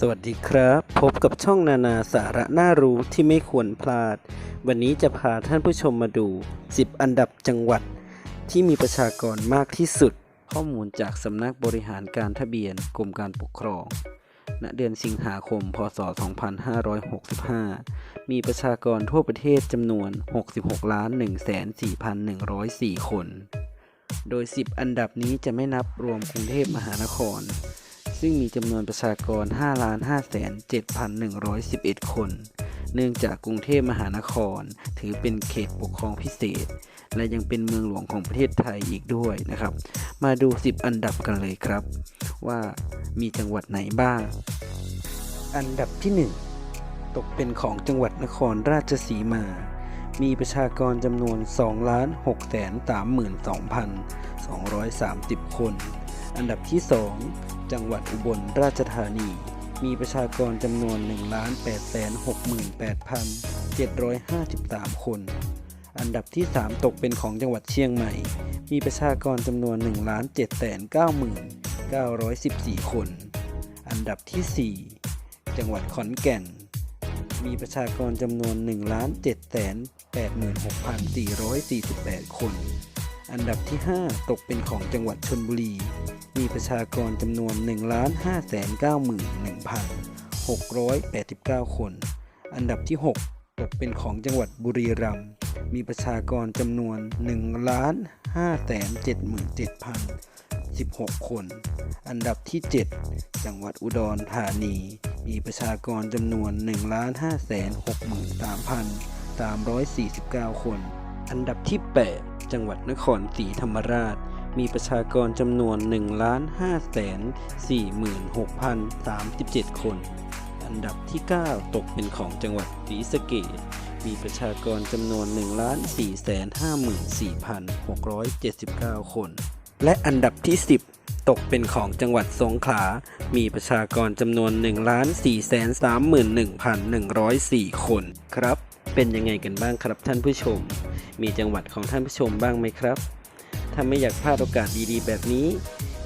สวัสดีครับ พบกับช่องนานาสาระน่ารู้ที่ไม่ควรพลาด วันนี้จะพาท่านผู้ชมมาดู 10 อันดับจังหวัด ที่มีประชากรมากที่สุด ข้อมูลจากสำนักบริหารการทะเบียนกรมการปกครอง ณ เดือนสิงหาคม พศ 2565 มีประชากรทั่วประเทศจำนวน 66ล้าน1,4,104 คน โดย 10 อันดับนี้จะไม่นับรวมกรุงเทพมหานคร ซึ่งมีจำนวนประชากร 5 5 7 1 1 1 คน เนื่องจากกรุงเทพมหานคร ถือเป็นเขตปกครองพิเศษ และยังเป็นเมืองหลวงของประเทศไทยอีกด้วยนะครับ มาดู 10 อันดับกันเลยครับ ว่ามีจังหวัดไหนบ้าง อันดับที่ 1 ตกเป็นของจังหวัดนครราชสีมามีประชากรจำนวน 2 6 3 2 230 คน อันดับที่ 2 จังหวัดอุบลราชธานี มีประชากรจำนวน 1 8 6 8 753 คน อันดับที่ 3 ตกเป็นของจังหวัดเชียงใหม่ มีประชากรจำนวน 1 7 9 914 คน อันดับที่ 4 จังหวัดขอนแก่น มีประชากรจำนวน 1 7 8 86,448 คน อันดับที่ 5 ตกเป็นของจังหวัดชนบุรี มีประชากรจำนวน 1 5 9 1 689 คน อันดับที่ 6 ตกเป็นของจังหวัดบุรีรัมย์ มีประชากรจำนวน 1 5 7 7 16 คน อันดับที่ 7 จังหวัดอุดรธานี มีประชากรจำนวน 1 5 6 3 349 คน อันดับที่ 8 จังหวัดนครศรีธรรมราช มีประชากรจำนวน 1 5 4 6 0 37 คน อันดับที่ 9 ตกเป็นของจังหวัดศรีสะเกษมีประชากรจำนวน 1 4 5 4 6 7 9 คน และอันดับที่ 10 ตกเป็นของจังหวัดสงขลา มีประชากรจำนวน 1 4 3 1 1 0 4 คนครับ เป็นยังไงกันบ้างครับท่านผู้ชม มีจังหวัดของท่านผู้ชมบ้างไหมครับ ถ้าไม่อยากพลาดโอกาสดีๆ แบบนี้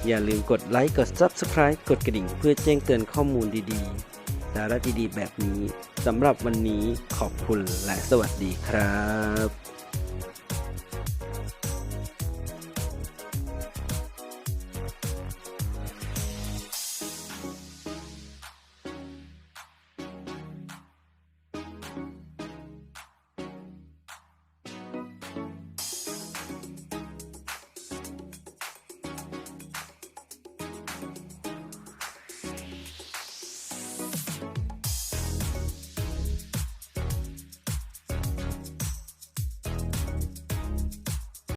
อย่าลืมกดไลค์ กด Subscribe กดกระดิ่งเพื่อแจ้งเตือนข้อมูลดีๆสาระดีๆ แบบนี้สำหรับวันนี้ขอบคุณและสวัสดีครับ